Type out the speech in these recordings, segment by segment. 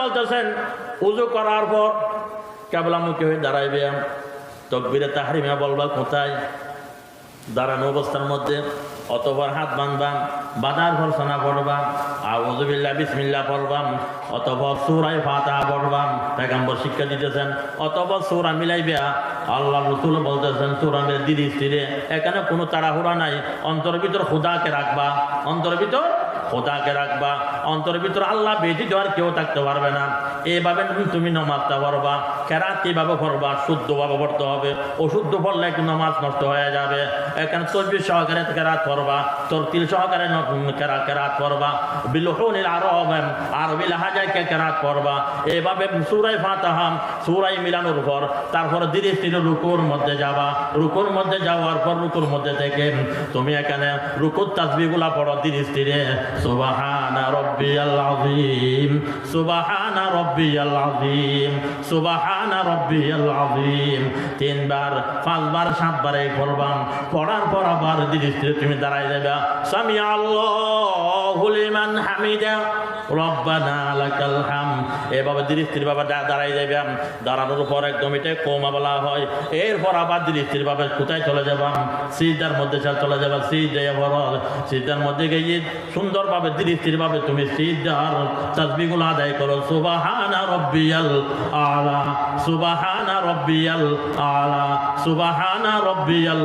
বলতেছেন, উজু করার পর কেবলামুখী হয়ে দাঁড়াইবে তকবিরে তাহারিমা বলবা কোথায়? দাঁড়ানো অবস্থার মধ্যে অতবার হাত বাঁধবাম বাদার ঘোষণা পড়বাম আউজুবিল্লা বিসমিল্লা পড়বাম অতপর সুরাই ফাতা পড়বাম পেগাম্বর শিক্ষা দিতেছেন অতপর সুরা মিলাইবে আল্লাহ রসুল বলতেছেন, সুরা মিলে দিদি স্ত্রীরে এখানে কোনো তাড়াহুড়া নাই অন্তর ভিতর খুদাকে রাখবা অন্তর ভিতর খোদাকে রাখবা। অন্তরের ভিতর আল্লাহ ব্যতীত আর কেউ থাকতে পারবে না। এইভাবে তুমি নমাজটা পড়বা কেরাত কীভাবে পড়বা শুদ্ধভাবে পড়তে হবে। অশুদ্ধ পড়লে নমাজ নষ্ট হয়ে যাবে। এখানে চব্বিশ সহকারে কেরাত পড়বা। তরতিল সহকারে কেরাত পড়বা। বিলহনিল আরব আরবি লাহাজায় কেরাত পড়বা। এইভাবে সুরাই ফাতাহাম সুরাই মিলানোর পর তারপর ধীরে ধীরে রুকুর মধ্যে যাবা। রুকুর মধ্যে যাওয়ার পর রুকুর মধ্যে থেকে তুমি এখানে রুকুর তাসবিগুলা পড়ো ধীরে ধীরে। সুবাহানা রব্বিয়াল আযীম, সুবাহানা রব্বিয়াল আযীম, সুবাহানা রব্বিয়াল আযীম। তিনবার, পাঁচবার, সাতবার এই করবাম পড়ার পর আবার ধীরে তুমি দাঁড়াই যাবে সামি আল্লাহু লিমান হামিদা। এভাবে স্থির ভাবে দাঁড়াই যাবে দাঁড়ানোর পর একদম এটা কমা বলা হয়। এরপর আবার স্থির ভাবে কোথায় চলে যাবাম সিজদার মধ্যে চলে যাবা সিজদায় বরল সিজদার মধ্যে গিয়ে সুন্দরভাবে স্থির ভাবে তুমি সিজদার তাসবিগুলো আদায় করো। সুবাহানা রব্বিয়াল আলা। সুবাহানা রব্বিয়াল আলা। সুবাহানা রব্বিয়াল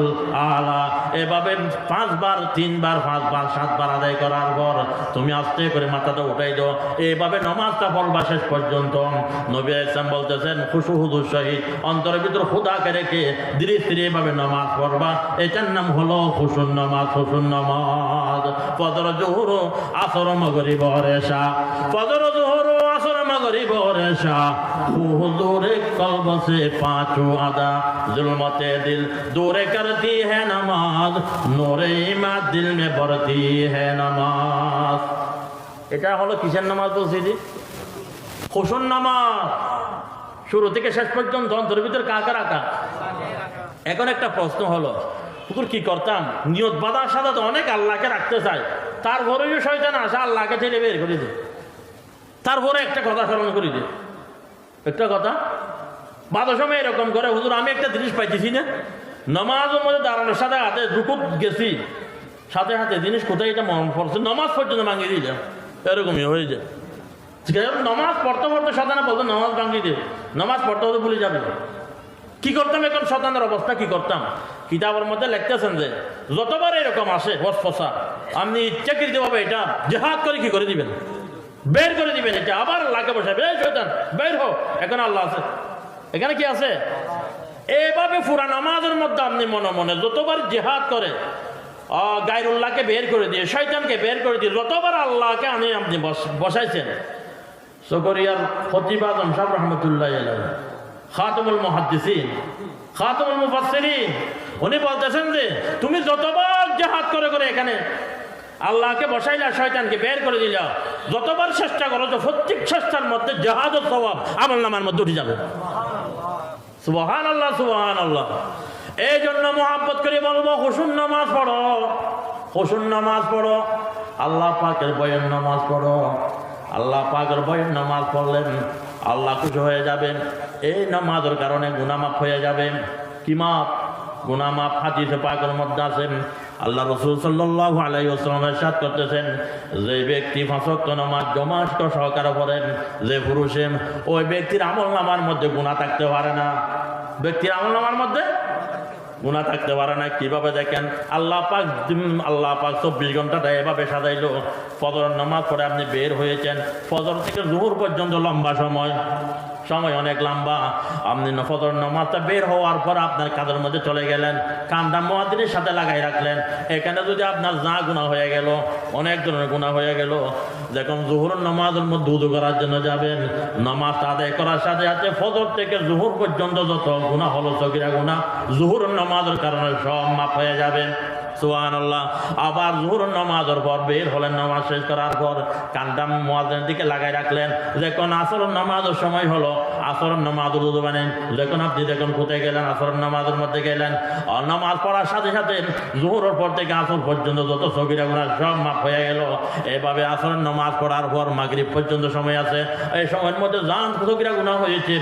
আলা। এভাবে পাঁচবার, তিনবার, পাঁচবার, সাতবার আদায় করার পর তুমি আস্তে করে মাথাটা উঠাই যাইতো। এইভাবে নমাজটা পড়বা শেষ পর্যন্ত। নবী ইসলাম বলতেছেন, খুশু হুদুর শহীদ, অন্তরের ভিতর হুদাকে রেখে ধীরে ধীরে এভাবে নমাজ পড়বা। এটার নাম হলো হুসুন নমাজ হুসুন নমাজ। পদর জোহর, আসর মগরি রেশা পদর জোহর, আসর মগরি রেশা হুজুর কলব পাঁচু আদা। জুলমতে দিল, দূরে করতি হ্যাঁ নমাজ, নোরে ইমা দিল মে বরতি হ্যাঁ নমাজ। এটা হলো কিসের নামাজ বলছি জি খুশুন নামাজ। শুরু থেকে শেষ পর্যন্ত অন্তরের ভিতরে কাকা রাখা এখন একটা প্রশ্ন হলো পুকুর কি করতাম? নিয়ত বাধা সাদা তো অনেক আল্লাহকে রাখতে চায়। তারপরে যে শয়তান আসে, আল্লাহকে ঠেলে বের করে দে। তারপরে একটা কথা স্মরণ করে দে। একটা কথা? বাধা সময় এরকম করে, হুজুর, আমি একটা জিনিস পাইতেছি না। নমাজের মধ্যে দাঁড়ানোর সাথে হাতে রুকুত গেছি। সাথে সাথে জিনিস কোথায় এটা মন পড়ছে? নমাজ পর্যন্ত ভাঙিয়ে দিলাম। এরকমই হয়ে যায়। নমাজ পড়তে পড়তে সাধারণ বলতো নমাজ ভাঙিয়ে দে নমাজ পড়তে হতে ভুলে যাবে। কি করতাম এখন? শতানের অবস্থা কি করতাম? কিতাবের মধ্যে লিখতেছেন যে, যতবার এরকম আসে ফসফসা আপনি ইচ্ছাকৃতভাবে এটা জেহাদ করে কি করে দিবেন? বের করে দিবেন এটা। আবার লাগে বসে এই শয়তান, বের হো এখন আল্লাহ আছে। এখানে কি আছে? এভাবে ফুরা নামাজের মধ্যে আপনি মনে মনে যতবার জেহাদ করে গায়রুল্লাহকে বের করে দিয়ে, শয়তানকে বের করে দিয়ে, যতবার আল্লাহকে আনি, আপনি বস- বসাইছেন। সকরিয়ার খতিব আজম সাহ রহমতুল্লাহ খাতমুল মুহাদ্দিসিন, খাতমুল মুফাসসিরিন, উনি বলতেছেন যে, তুমি যতবার জাহাদ করে করে এখানে আল্লাহকে বসাইলা, শয়তানকে বের করে দিলা, যতবার চেষ্টা করো তো প্রত্যেক চেষ্টার মধ্যে জাহাদ ও সওয়াব আমল নামার মধ্যে উঠে যাবে। সুবহান আল্লাহ সুবহান আল্লাহ এই জন্য মোহাব্বত করে বলব, হুসুন নামাজ পড়ো। হুসুন নামাজ পড়ো। আল্লাহ পাকের বয়ের নামাজ পড়ো। আল্লাহ পাকের বয়ের নামাজ পড়লেন, আল্লাহ খুশি হয়ে যাবেন। এই নামাজের কারণে গুনামাফ হয়ে যাবে। কি মাপ? গুনামাফ হাদিসে পাকের মধ্যে আছেন আল্লাহ রসুল সাল্লাহ আলাই আসলামের সাথ করতেছেন, যে ব্যক্তি ফাঁসক্ত নামাজ জমাষ্ট সহকারে পড়েন যে পুরুষে, ওই ব্যক্তির আমল নামার মধ্যে গুণা থাকতে পারে না। ব্যক্তির আমল নামার মধ্যে গুণা থাকতে পারে না কীভাবে দেখেন? আল্লাহ পাক আল্লাহ পাক চব্বিশ ঘন্টাটা এভাবে সাজাইলো। ফজর নামাজ পরে আপনি বের হয়েছেন। ফজর থেকে জোহর পর্যন্ত লম্বা সময়। সময় অনেক লম্বা। আপনি ন- ফজর নামাজটা বের হওয়ার পর আপনার কাদের মধ্যে চলে গেলেন। কান্দা মহাদিনের সাথে লাগাই রাখলেন। এখানে যদি আপনার যা গুণা হয়ে গেল, অনেক ধরনের গুণা হয়ে গেল। যখন জুহুর নামাজের মধ্যে উদু করার জন্য যাবেন নামাজ আদায় করার সাথে সাথে ফজর থেকে জুহুর পর্যন্ত যত গুণা হলো, চকিরা গুণা জোহর নামাজের কারণে সব মাফ হয়ে যাবে। সুহান আল্লাহ আবার জোহর নামাজের পর বের হলেন, নামাজ শেষ করার পর কানটা মোয়াজের দিকে লাগাই রাখলেন। যখন আসরের নামাজের সময় হলো, আসরের নামাজ উদু বানেন যখন আপনি দেখুন কোথায় গেলেন, আসরের নামাজের মধ্যে গেলেন নামাজ পড়ার সাথে সাথে জোহরের পর থেকে আসর পর্যন্ত যত সগিরা গুণা সব মাফ হয়ে গেল। এভাবে আসরের নামাজ পড়ার পর মাগরিব পর্যন্ত সময় আছে। এই সময়ের মধ্যে যান সগিরা গুণা হয়েছে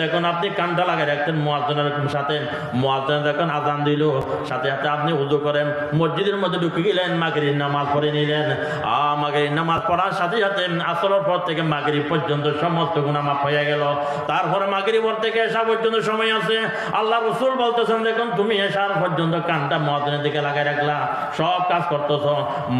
যখন আপনি কানটা লাগাই রাখতেন মোয়াজনের সাথে মোয়াজন যখন আজান দিল, সাথে সাথে আপনি উজু করেন মসজিদের মধ্যে ঢুকে গেলেন মাগরির নামাজ পড়ে নিলেন। মাগরির নামাজ পড়ার সাথে সাথে আসরের পর থেকে মাগরিব পর্যন্ত সমস্ত গুণা মাফ হয়ে গেল। তারপরে মাগরিবর থেকে এসা পর্যন্ত সময় আছে। আল্লাহ রসুল বলতেছেন, দেখুন, তুমি এসার পর্যন্ত কানটা মহাদিনের দিকে লাগাই রাখলা। সব কাজ করতেছ।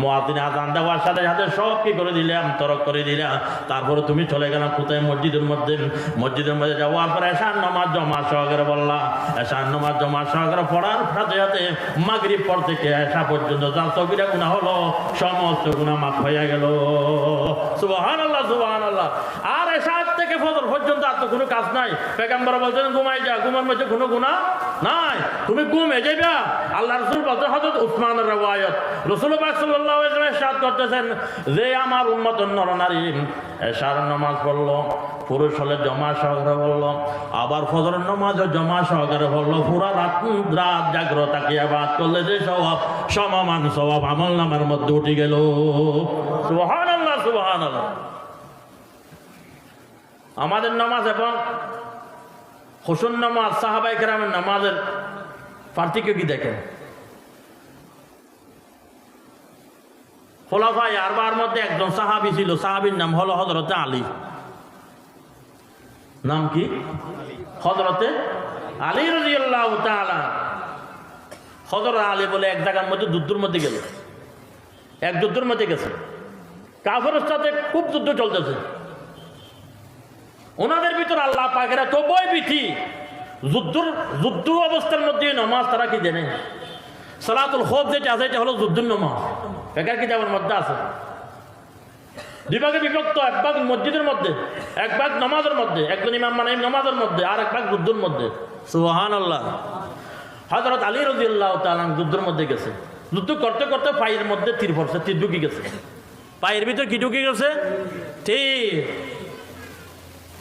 মহাদিনে আজান দেওয়ার সাথে সাথে সব কি করে দিলাম তরক করে দিলাম। তারপরে তুমি চলে গেলাম কোথায়? মসজিদের মধ্যে। মসজিদের মধ্যে যাওয়ার পরে এসার নামাজ জমা সহকারে বললা। এসার নামাজ জমা সহকারে পড়ার সাথে সাথে মাগরিব পর থেকে এসা পর্যন্ত যা সবিরা গুণা হলো, সমস্ত গুণা মাফ হয়ে গেল। সুবাহান আল্লাহ সুবাহান আল্লাহ আর এসার থেকে ফজর পর্যন্ত আর তো কোনো কাজ নাই। পেগাম্বর বলছেন, ঘুমাই যা, ঘুমার মধ্যে কোনো গুণা নাই। তুমি ঘুমে যাইবা? আল্লাহ রসুল বলতে হজরত উসমান রওয়ায়ত। রসুল সাল্লাল্লাহু আলাইহি করতেছেন, যে আমার উম্মত নরনারী এশার নামাজ পড়ল, পুরুষ হলে জমা সহকারে বলল আবার ফজর নামাজও জমা সহকারে বলল পুরা রাত রাত জাগ্রত তাকিয়া বাদ করলে যে স্বভাব, সমামান স্বভাব আমল নামার মধ্যে উঠে গেল। সুবহান আল্লাহ সুবহান আল্লাহ আমাদের নামাজ এবং হোসেন নামাজ সাহাবাই কেরামের নামাজের পার্থক্য কি দেখেন? খোলাফাই আরবার মধ্যে একজন সাহাবি ছিল, সাহাবির নাম হলো হজরতে আলী। নাম কি? হজরতে আলী রাজিয়াল্লাহ তাআলা। হজরত আলী বলে এক জায়গার মধ্যে যুদ্ধের মধ্যে গেল। এক যুদ্ধের মধ্যে গেছে। কাফের সাথে খুব যুদ্ধ চলতেছে। ওনাদের ভিতর আল্লাহ পাকেরা তো বই বিধি। যুদ্ধর যুদ্ধ অবস্থার মধ্যে নমাজ তারা কি জানে? সালাতুল খোফ যেটা আছে এটা হলো যুদ্ধের নমাজ। বেকার কিতাবের মধ্যে আছে? দুভাগে বিভক্ত এক ভাগ মসজিদের মধ্যে এক ভাগ নমাজের মধ্যে একজন ইমাম মানে নমাজের মধ্যে আর এক ভাগ যুদ্ধের মধ্যে। সুহান আল্লাহ হজরত আলী রাজিউল্লাহ তালাম যুদ্ধের মধ্যে গেছে। যুদ্ধ করতে করতে পায়ের মধ্যে তীর পড়ছে তীর ঢুকে গেছে। পায়ের ভিতর কি ঢুকে গেছে? ঠিক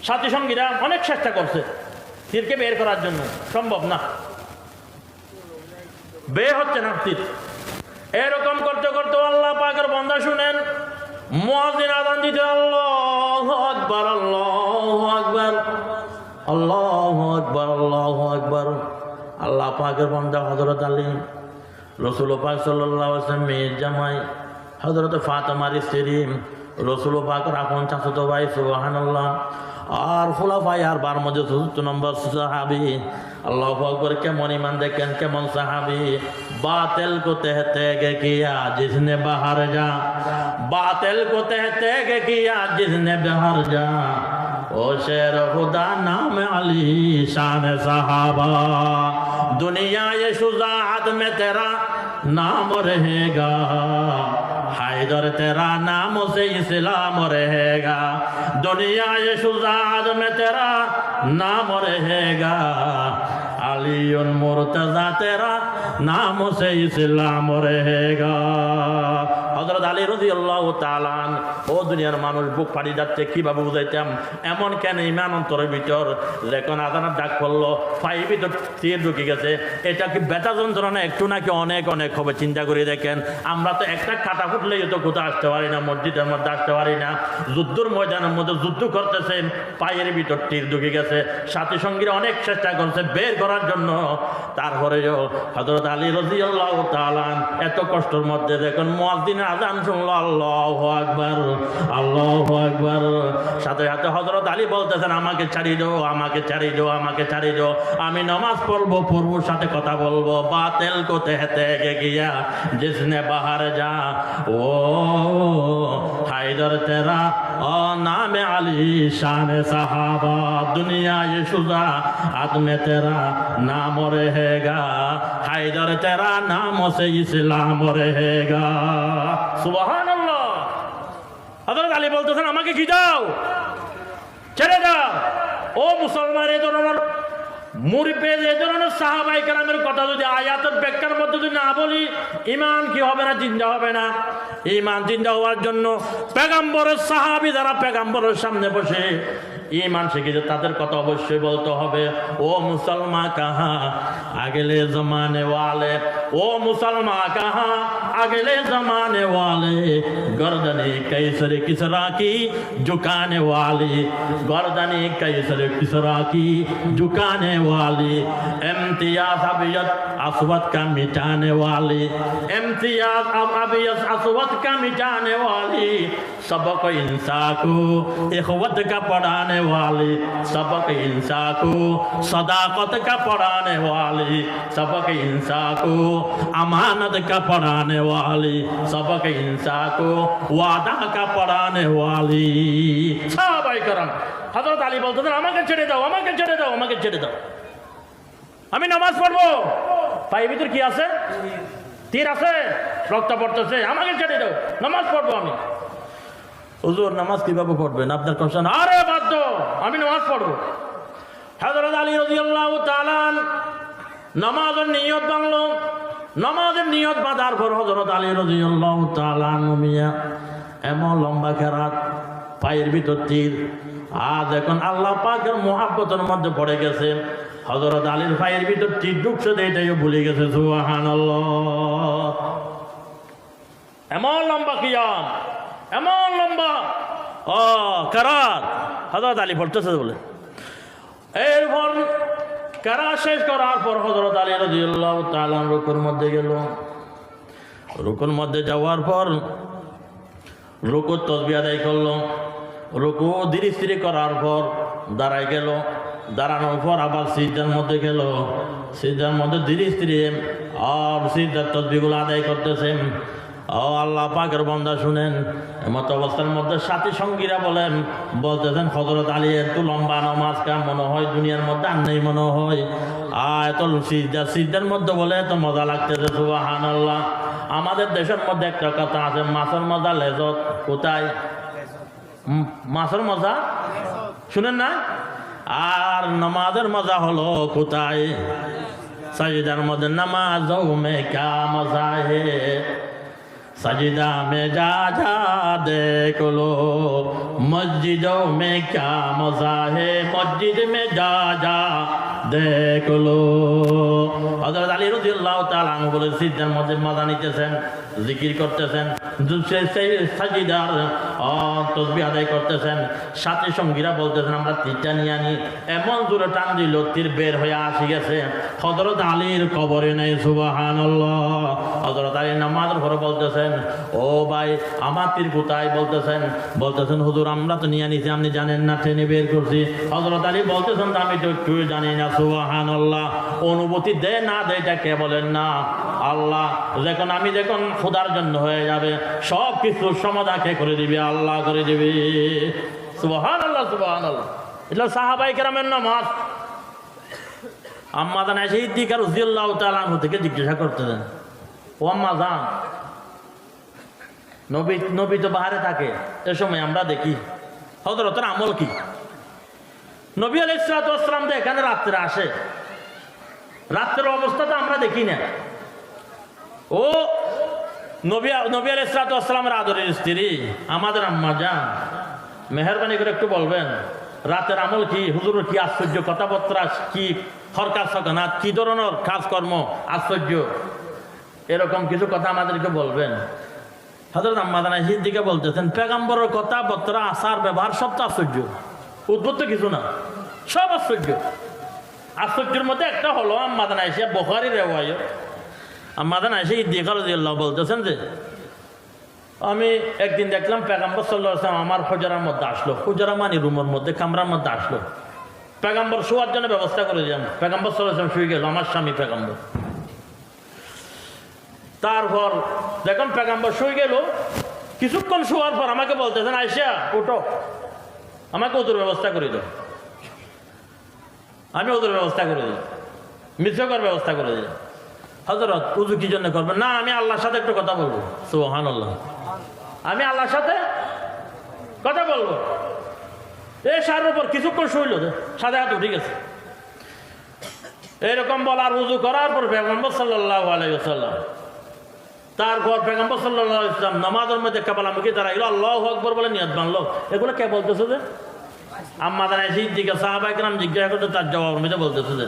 সাথী সঙ্গীরা অনেক চেষ্টা করছে তীরকে বের করার জন্য। সম্ভব না। বের হচ্ছে না তীর। এরকম করতে করতে আল্লাহ পাকের বন্ধা শুনেন, মুয়াজ্জিন আযান দিতে, আল্লাহু আকবার আল্লাহু আকবার আল্লাহু আকবার আল্লাহু আকবার। আল্লাহ পাকের বন্ধা হযরত আলী, রাসূল পাক আলাইহি মেয়ের জামাই, হযরত ফাতেমার স্ত্রী, রসুল পাকের আপন চাচতো ভাই, সুবহানাল্লাহ। আর খোলাফাই আর বার মধ্যে চতুর্থ নম্বর সাহাবি। আল্লাহ اکبر কেমন ইমান দেখেন? কেমন সাহাবি? باطل کو تہتے گے کیا جس نے باہر جا باطل کو تہتے گے کیا جس نے باہر جا او شیر خدا نام علی شان صحابہ دنیا یہ شجاعت میں تیرا नाम रहेगा हैदर तेरा नाम से इस्लाम रहेगा दुनिया ये शुजात में तेरा नाम रहेगा अली मुर्तजा तेरा नाम से इस्लाम रहेगा হজরত আলী রদি আল্লাহ তালান ও দুনিয়ার মানুষ, বুক ফাটি যাচ্ছে, কীভাবে বুঝাইতাম? এমন কেন ইমান অন্তরের ভিতর? যখন আদানার ডাক পড়ল ফাই ভিতর তীর ঢুকে গেছে, এটা কি ব্যথা যন্ত্রণা? একটু নাকি অনেক অনেক হবে, চিন্তা করে দেখেন। আমরা তো একটা কাটা ফুটলেই তো কোথাও আসতে পারি না, মসজিদের মধ্যে আসতে পারি না। যুদ্ধর ময়দানের মধ্যে যুদ্ধ করতেছে, পায়ের ভিতর তীর ঢুকে গেছে। সাথী সঙ্গীরা অনেক চেষ্টা করছে বের করার জন্য। তারপরেও হজরত আলী রাজি আল্লাহ তালান এত কষ্টের মধ্যে দেখুন, মুয়াজ্জিনের আজান শুনলো, আল্লাহ আকবার আল্লাহ আকবার। সাথে সাথে হজরত আলী বলতেছেন, আমাকে ছাড়ি দো আমাকে ছাড়ি দো আমাকে ছাড়ি দো আমি নমাজ পড়ব পড়বোর সাথে কথা বলব। বাতেল কো তেহতে গে গিয়া, জিসনে বাহার যা। ও হায়দর তেরা ও নামে আলী শানে সাহাবা দুনিয়া এ সুজা আদমে তেরা, নাম রেহেগা হায়দর তেরা, নাম সে ইসলাম রেহেগা সুবহানাল্লাহ। হযরত আলী বলতেছেন, আমাকে কি দাও? ছেড়ে দাও। ও মুসলমানের ধরনের মুড়ি যে ধরনের সাহাবাই কালামের কথা যদি আয়াতের ব্যাখ্যার মধ্যে যদি না বলি ইমান কি হবে না, জিন্দা হবে না? ইমান জিন্দা হওয়ার জন্য পেগাম্বরের সাহাবি যারা পেগাম্বরের সামনে বসে ইমান শিখেছে، তাদের কথা অবশ্যই বলতে হবে। ও মুসলমান কাহা، আগলে জমানে ওয়ালে। ও মুসলমান কাহা اگلے زمانے والے گردنی کیسر کسرا کی جھکانے والی گردنی کیسر کسرا کی جھکانے والی امتیاز ابیت اسود کا مٹانے والی امتیاز اب ابیت اسود کا مٹانے والی سبق انسا کو اخوت کا پڑھانے वाली सबक इंसा को सदाकत का पढ़ाने वाली सबक इंसा को अमानत का पढ़ाने वाली सबक इंसा को वादा का पढ़ाने वाली সবাই করাম হজরত আলী বলতেছেন আমাকে ছেড়ে দাও আমাকে ছেড়ে দাও আমাকে ছেড়ে দাও আমি নামাজ পড়বো পায়ের ভিতর কি আছে তীর আছে রক্ত পড়তেছে আমাকে ছেড়ে দাও নামাজ পড়বো আমি হুজুর নামাজ কিভাবে পড়বেন আপনার কোশ্চেন আরে বাধ্য আমি নামাজ পড়ব। হজরত আলী রাদিয়াল্লাহু তাআলা নামাজের নিয়ত বানলো নামাজের নিয়ত বাঁধার পর হজরত আলী রাদিয়াল্লাহু তাআলা মিয়া, এমন লম্বা খেরাত, পায়ের ভিতর তীর, আজ এখন আল্লাহ পাকের মহাব্বতের মধ্যে পড়ে গেছে। হজরত আলীর পায়ের ভিতর তীর ঢুকছে এটাইও ভুলে গেছে, সুবহানাল্লাহ। এমন লম্বা কিয়াম, এমন লম্বা ও, কারাত। হজরত আলী পড়তেছে বলে। এরপর কারা শেষ করার পর হজরত আলী রাজিউল্লাহ তালাম রুকুর মধ্যে গেল। রুকুর মধ্যে যাওয়ার পর রুকুর তসবি আদায় করল। রুকু ধীরে স্থিরে করার পর দাঁড়ায় গেল। দাঁড়ানোর পর আবার সিদ্ধার মধ্যে গেল। সিদ্ধার মধ্যে ধীরে স্থিরে আর সিদ্ধার তসবিগুলো আদায় করতেছেন ও আল্লাহ পাকের বন্দা শুনেন, এমত অবস্থার মধ্যে সাথী সঙ্গীরা বলেন, বলতেছেন হজরত আলী এত লম্বা নামাজ কা মনে হয়? দুনিয়ার মধ্যে আর নেই মনে হয়। আর এত সিজদা, সিজদার মধ্যে বলে, এত মজা লাগতেছে সুবাহান আল্লাহ আমাদের দেশের মধ্যে একটা কথা আছে, মাছের মজা লেজত, কোথায়? মাছের মজা? শুনেন না? আর নামাজের মজা হলো কোথায়? সজিদার মধ্যে নামাজ মে মজা হে सजदा में जा जा देख लो मस्जिदों में क्या मजा है मस्जिद में जा जा দেখ লো হযরত আলী রাদিয়াল্লাহু তাআলা আনহু বলে সিজদার মধ্যে মজা নিতেছেন জিকির করতেছেন সাজিদার তসবিহ আদায় করতেছেন, সাথে সঙ্গীরা বলতেছেন, আমরা তীরটা নিয়ে আনি। এমন দূরে টান দিল, তীর বের হয়ে আসি গেছে। হযরত আলীর কবরে নেই, সুবহানাল্লাহ। হযরত আলী নামাজের ঘরে বলতেছেন, ও ভাই, আমার তীর কোথায়? বলতেছেন বলতেছেন, হুজুর, আমরা তো নিয়ে নিছি আপনি জানেন না ট্রেনে বের করছি। হযরত আলী বলতেছেন তো আমি তো একটু জানি না, সুবহানাল্লাহ। অনুভূতি দে, না দে, এটা কে বলেন না? আল্লাহ, যখন আমি যখন খোদার জন্য হয়ে যাবে। সব কিছুর সমাধা কে করে দিবে, আল্লাহ করে দিবে। সুবহান আল্লাহ আল্লাহ এটা সাহাবাই কেরামের নামাজ। আম্মা এসে ইদ্দিকার থেকে জিজ্ঞাসা করতেছেন ও আম্মা নবী নবী তো বাহারে থাকে, এ সময় আমরা দেখি হজরতের আমল কি? নবী আলাইসালাম তো এখানে রাত্রে আসে। রাত্রের অবস্থা তো আমরা দেখি না। ও নবী নবী আলাইসালামের আদরের স্ত্রী, আমাদের আম্মা যান মেহরবানি করে একটু বলবেন, রাতের আমল কি? হুজুরের কি আশ্চর্য কথাবার্তা? কি হরকার সকানাত? কি ধরনের কাজকর্ম? আশ্চর্য। এরকম কিছু কথা আমাদেরকে বলবেন। হজরত আম্মাদানা দিকে বলতেছেন, পেগাম্বরের কথাবার্তা, আচার, ব্যবহার সব তো আশ্চর্য। উদ্ভুত কিছু না। সব আশ্চর্য। আশ্চর্যের মধ্যে একটা হলো আম্মাদানা এসে বখারি রেওয়ায় ইদ্দিকার রাদিয়াল্লাহু বলতেছেন যে, আমি একদিন দেখলাম পেগাম্বর সাল্লাহ আসলাম আমার হজারার মধ্যে আসলো। হুজারা মানি রুমের মধ্যে কামরার মধ্যে আসলো। পেগাম্বর শোয়ার জন্য ব্যবস্থা করে দিলাম পেগাম্বর সাল্লাহ আসলাম শুয়ে গেল, আমার স্বামী পেগাম্বর। তারপর দেখুন পেগাম্বর শুয়ে গেল। কিছুক্ষণ শোয়ার পর আমাকে বলতেছেন আইসা উঠো। আমাকে ওদের ব্যবস্থা করে দাও। আমি ওদের ব্যবস্থা করে দিই মিশ্রকর ব্যবস্থা করে দিই হজরত উজু কি জন্য করবেন? না, আমি আল্লাহর সাথে একটু কথা বলব। সোহান আল্লাহ আমি আল্লাহর সাথে কথা বলব। এ সার উপর কিছুক্ষণ শুইল সাদা হাত ঠিক আছে এরকম বলার উজু করার পর পেগম্বর সাল্লাহ আলাইসাল্লাম তারপর পেগম্বর সাল্লাহ ইসলাম নামাজের মধ্যে কাবালামুখী তারা এগুলো আল্লাহ আকবর বলে নিয়ত বানলো এগুলো কে বলতেছে যে? দানা এসে জিজ্ঞাসা সাহাবাইকরাম জিজ্ঞাসা করতে তার জবাব মধ্যে বলতেছে যে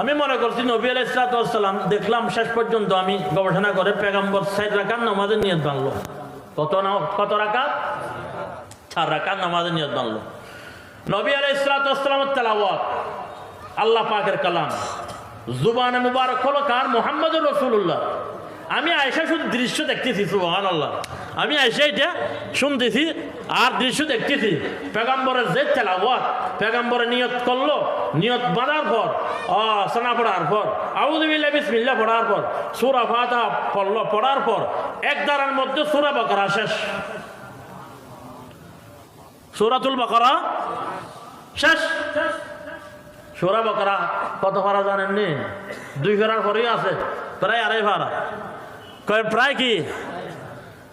আমি মনে করছি নবী আলাই ইসলাতাম দেখলাম শেষ পর্যন্ত আমি গবেষণা করে পেগম্বর সাইড রাখার নামাজের নিয়ত বানলো। কত না, কত রাখা চার রাখার নামাজের নিয়ত বানলো। নবী আলাই ইসলাতামের তেলাওয়াত, আল্লাহ পাকের কালাম। জুবান মুবারক হলো কার? মোহাম্মদ রসুল্লাহ আমি আয়সা শুধু দৃশ্য দেখতেছি সুবাহান আল্লাহ আমি আয়সা এটা শুনতেছি, আর দৃশ্য দেখতেছি। পেগাম্বরের যে তেলাওয়াত পেগাম্বরে নিয়ত করল, নিয়ত বাঁধার পর সোনা পড়ার পর আউদুবিল্লা বিসমিল্লা পড়ার পর, সুরা ফাতা পড়ল, পড়ার পর, এক দ্বারার মধ্যে সুরা বকরা শেষ। সুরাতুল বকরা শেষ। সোরা বকরা কত ভাড়া জানেননি? দুই ফেরার পরেই আছে, প্রায় আড়াই ভাড়া। প্রায় কি?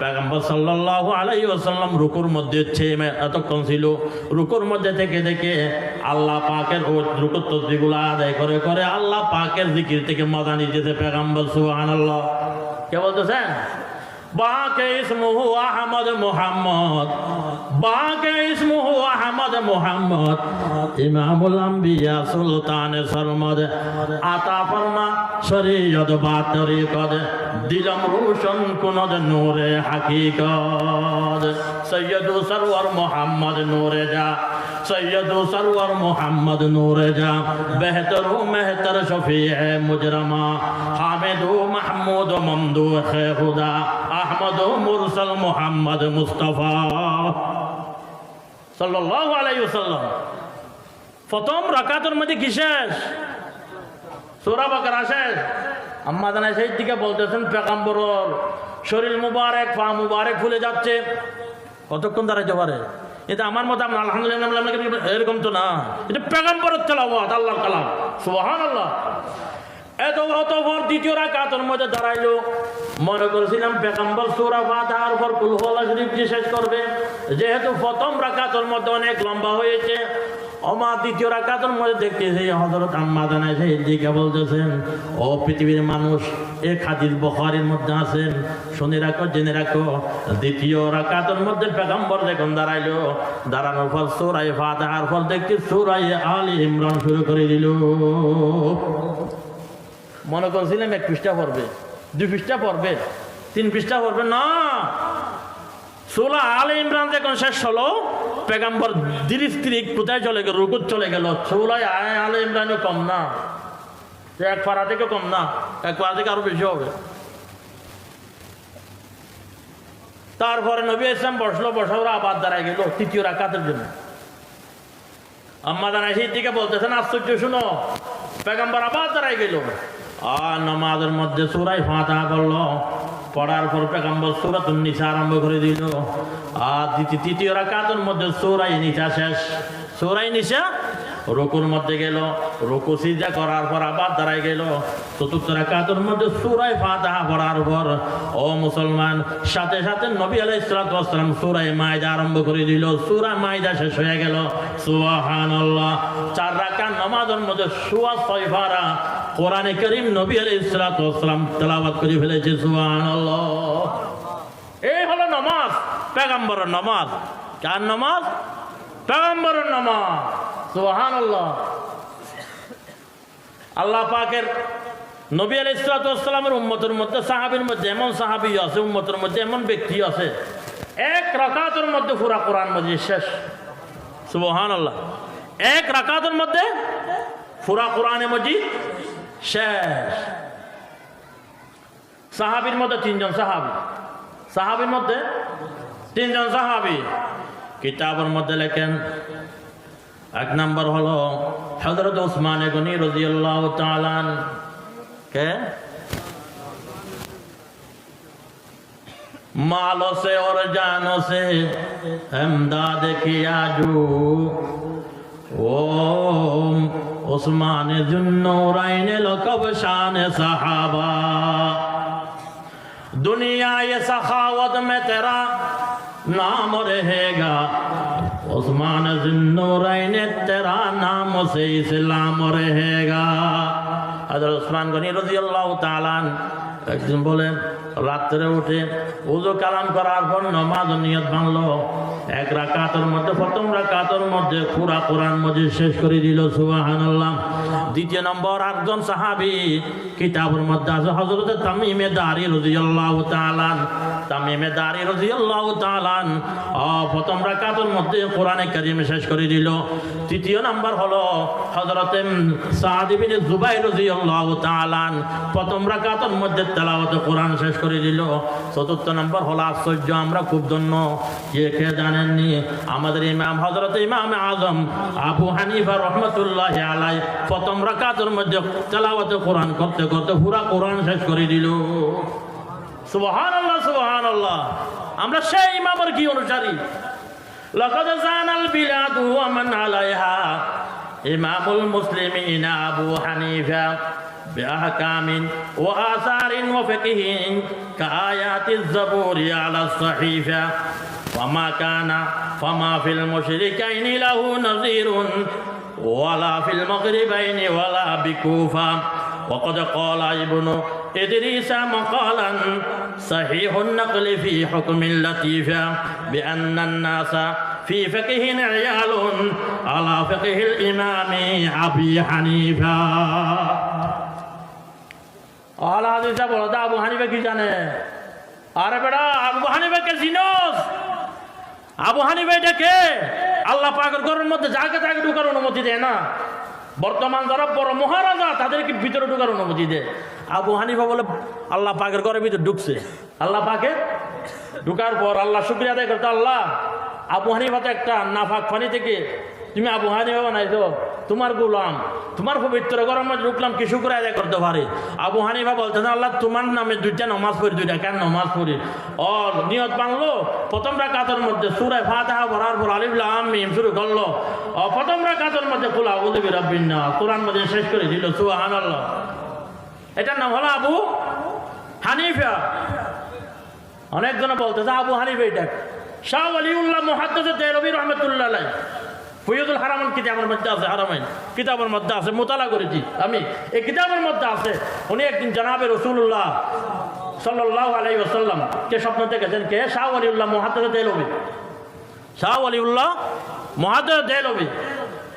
পেগম্বর সাল্লাহ আলাই ওসাল্লাম রুকুর মধ্যে ছেমে এতক্ষণ ছিল। রুকুর মধ্যে থেকে দেখে আল্লাহ পাকের রুকুর তসবিগুলো আদায় করে করে আল্লাহ পাকের জিকির থেকে মজা নিতেছে পেগম্বর সুবহানাল্লাহ। কে বলতেছেন? বাকে ইসমুহু আহমদ মোহাম্মদ, বাকে ইসমুহু আহমদ মোহাম্মদ। ইমামুল আম্বিয়া সুলতান সরমদ, আতা ফরমা শরীয়ত বা তরিকত দিলম রোশন কুনদ নূরে হাকিকত। সৈয়দু সরওয়ার মোহাম্মদ নূরে যা সৈয়দু সরওয়ার মোহাম্মদ নূরে যা বেহতর মেহতর শফি মুজরমা, হামিদু মাহমুদ মমদু খুদা আহমদ মুরসল মোহাম্মদ মুস্তফা। সাল্লাল্লাহু আলাইহি ওয়াসাল্লাম। প্রথম রাকাতের মধ্যে কি শেষ? সূরা বাকারা শেষ? আম্মা জানা সেই দিকে বলতেছেন, পেগাম্বরর শরীর মুবারক, পা মুবারক ফুলে যাচ্ছে। কতক্ষণ দাঁড়াইতে পারে? এটা আমার মতো, আমরা আলহামদুলিল্লাহ এরকম তো না। এটা পেগাম্বরের তেলাওয়াত, আল্লাহর কালাম। সুবাহান আল্লাহ এত অতপর দ্বিতীয় রাকাতের মধ্যে দাঁড়াইলো। মনে করেছিলাম পেগম্বর সুরা ফাতাহার পর কুলহলা শরীফ শেষ করবে। যেহেতু প্রথম রাকাতের মধ্যে অনেক লম্বা হয়েছে অমা দ্বিতীয় রাকাতের মধ্যে দেখতেছি হজরত আম্মা জানাইছে এদিকে বলতেছেন, ও পৃথিবীর মানুষ, এ খাদির বখারির মধ্যে আছেন শুনে রাখো, জেনে রাখো। দ্বিতীয় রাকাতের মধ্যে পেগম্বর যখন দাঁড়াইলো, দাঁড়ানোর পর সুরাই ফাতাহার পর দেখছি সুরাই আলী ইমরান শুরু করে দিল। মনে করছিলাম এক পৃষ্ঠা পড়বে, দুই পৃষ্ঠা পড়বে, তিন পৃষ্ঠা পড়বে, না সোলা আল ইমরান যখন শেষ হলো, পেগাম্বর ধীরে ধীরে কোথায় চলে গেল? রুকুত চলে গেল। সোলাই আয় আল ইমরানও কম না। এক পাড়া থেকে কম না। এক পাড়া থেকে আরও বেশি হবে। তারপরে নবী ইসলাম বসল বসা ওরা আবার দাঁড়ায় গেল তৃতীয় রাকাতের জন্য। আম্মা দাঁড়ায় সেই দিকে বলতেছেন, আশ্চর্য শুনো, পেগাম্বর আবার দাঁড়ায় গেল। আর নামাজের মধ্যে সুরাই ফাঁতা করল পড়ার পর পেগাম্বর সুরাত নিচা আরম্ভ করে দিল। আর দ্বিতীয় তৃতীয় রাকাতের মধ্যে সুরাই নিচা শেষ। সুরাই নিচা রকুর মধ্যে গেল। রুকু সিজা করার পর আবার দাঁড়ায় গেল। চতুর্থ রাকাতের মধ্যে সুরাই ফাতাহা পড়ার পর, ও মুসলমান, সাথে সাথে নবী আলাই ইসলাতাম সুরাই মায়দা আরম্ভ করে দিল। সুরা মায়দা শেষ হয়ে গেল। সুবহানাল্লাহ। চার রাকাত নামাজের মধ্যে সুয়া ছয় ফারা কোরআনে করিম নবী আলাই ইসলাতাম তেলাওয়াত করে ফেলেছে, সুবহানাল্লাহ। এই হলো নামাজ পেগাম্বরের নামাজ। কার নামাজ? পেগাম্বরের নামাজ সুহান আল্লাহ পাকের নবী আলাই ইসলাতামের উম্মতের মধ্যে, সাহাবির মধ্যে এমন সাহাবি আছে, উম্মতের মধ্যে এমন ব্যক্তি আছে। এক রাকাতের মধ্যে পুরা কোরআন মজিদ শেষ সুবহান আল্লাহ এক রাকাতের মধ্যে পুরা কোরআনে মজিদ শেষ সাহাবির মধ্যে তিনজন সাহাবি সাহাবির মধ্যে তিনজন সাহাবি কিতাবের মধ্যে লেখেন এক নম্বর হলো হজরত ওসমান গনি রাদিয়াল্লাহু তাআলা কে मालों से और जानों से हमदाद किया जो ओम عثمان ذنورین لقب شان صحابہ۔ دنیا یہ سخاوت میں تیرا نام رہے گا۔ عثمان ذنورین تیرا نام سے اسلام رہے گا۔ حضرت عثمان گنی رضی اللہ تعالیٰ একদিন বলে, রাত্রে উঠে উজো কালাম করার পর নমাজ নিয়ত ভাঙলো এক রাকাতের মধ্যে, প্রথম রাকাতের মধ্যে পুরা কোরআন মজিদ শেষ করে দিল সুবাহান দ্বিতীয় নম্বর, আটজন সাহাবি কিতাবের মধ্যে আছে হজরত তামিমে দারি রুজিয়াল্লাহ তালান তামিমে দারি রজিয়াল্লাহ তালান প্রথম রাকাতের মধ্যে কোরআনে কারিমে শেষ করে দিল। তৃতীয় নাম্বার হলো হজরত সাহাদিবিন জুবাই রজিয়াল্লাহ তালান প্রথম রাকাতের মধ্যে তেলাওয়াত কোরআন শেষ করে দিল। চতুর্থ নম্বর হলো আশ্চর্য, আমরা খুব ধন্য কে কে জানেননি, আমাদের ইমাম হজরত ইমাম আজম আবু হানিফা রহমতুল্লাহ আলাই প্রথম রাকাতের মধ্যে তেলাওয়াত কোরআন করতে করতে পুরা কোরআন শেষ করে দিল। সুবহান আল্লাহ সুবহান আল্লাহ আমরা সেই ইমামের কি অনুসারী لقد زان البلاد ومن عليها إمام المسلمين أبو حنيفة بأحكام وآثار وفقه كآيات الزبور على الصحيفة وما كان فما في المشركين له نظير ولا في المغربين ولا بكوفة وقد قال ابن إدريس مقالا صحيح النقل في حكم اللطيفة بأن الناس في فقه عيال على فقه الإمام أبي حنيفة আলা হাদিসা বলো দা আবু হানিফা কি জানে আরে বেড়া আবু হানিফা কে চিনোস আবু হানিফা এটা কে আল্লাহ পাকের ঘরের মধ্যে যাকে তাকে ঢুকার অনুমতি দেয় না বর্তমান যারা বড় মহারাজা তাদেরকে ভিতরে ঢুকার অনুমতি দেয় আবু হানিফা বলে, আল্লাহ পাকের ঘরের ভিতরে ঢুকছে। আল্লাহ পাকে ঢুকার পর আল্লাহ শুক্রিয়া আদায় করতে, আল্লাহ, আবু হানিফা তো একটা নাফাক ফানি থেকে, তুমি আবু হানিফা বানাইছো, তোমার গোলাম, তোমার পবিত্র গরম ঢুকলাম, কি শুক্র আদায় করতে পারে? আবু হানিফা বলতেন আল্লাহ, তোমার নামে দুইটা নমাজ পড়ি, দুইটা কেন নমাজ পড়ি? ও নিয়ত বাংলো, প্রথম রাকাতের মধ্যে সুরায় ফাতাহা ভরার পর আলিফুল্লাহ আমিম শুরু করল। ও প্রথম রাকাতের মধ্যে খোলা উদবি রব্বিন্না কোরআন মধ্যে শেষ করে দিল সুহান আল্লাহ এটার নাম হলো আবু হানিফা। অনেকজন বলতেছে আবু হানিফা এটা। শাহ আলিউল্লাহ মহাদ্দাস রবি রহমতুল্লাহ ফৈয়দুল হারামান কিতাবের মধ্যে আছে, হারামাইন। কিতাবের মধ্যে আছে, মোতালা করেছি আমি। এই কিতাবের মধ্যে আছে, উনি একদিন জানাবে রসুল্লাহ সাল্লাহ আলাই ওসাল্লাম কে স্বপ্ন দেখেছেন কে? শাহ আলিউল্লাহ মহাদ্দাস দেলবি শাহ আলিউল্লাহ মহাদ্দাস দেলবি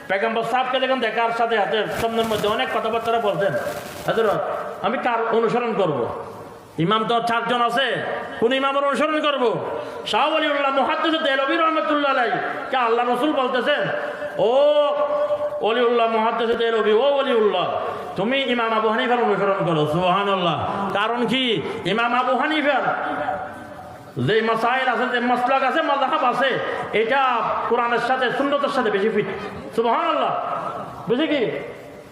পেগম্বর সাহেবকে দেখেন, দেখার সাথে হাতে সামনের মধ্যে অনেক কথাবার্তা বলতেন। হজরত আমি কার অনুসরণ করব। ইমাম তো চারজন আছে, কোন ইমামের অনুসরণ করব? শাহ মহাদ্দিস দেলবি রহমতুল্লাহ কে আল্লাহ রসুল বলতেছেন? ও অলিউল্লাহ মহাদ্দিস দেলবি ও অলিউল্লাহ তুমি ইমাম আবু হানিফার অনুসরণ করো সুহানুল্লাহ কারণ কি? ইমাম আবু হানিফার যে মাসাইল আছে, যে মাসলাক আছে মাজাহাব আছে, এটা কোরআনের সাথে, সুন্নতের সাথে বেশি ফিট আল্লাহ বুঝি কি?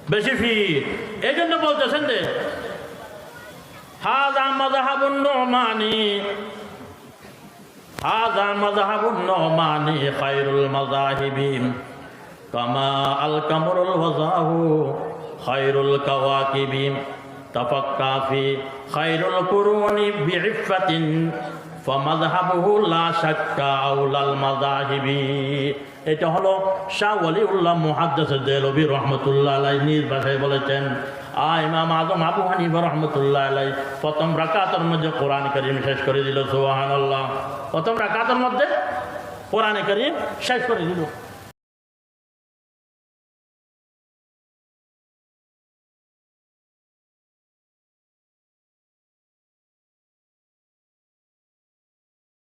বেশি ফিট এই জন্য বলতেছেন যে, হাজা মাজাহাবুন নোমানি হাজা মাজাহাবুন নোমানি খায়রুল মাজাহিবি কামা আল কামরুল ওয়াজাহু খায়রুল কাওয়াকিবি তাফাক্কা ফি খায়রুল কুরুনি বিইফাতিন এটা হলো শাহ ওয়ালিউল্লাহ মুহাদ্দিস দেলবি রহমতুল্লাহ আলাইহি নিজ ভাষায় বলেছেন, আ ইমাম আজম আবু হানিফা রহমতুল্লাহ আলাই প্রথম রাকাতের মধ্যে কোরআন করিম শেষ করে দিল, সুবহানাল্লাহ। প্রথম রাকাতের মধ্যে কোরআন করিম শেষ করে দিল।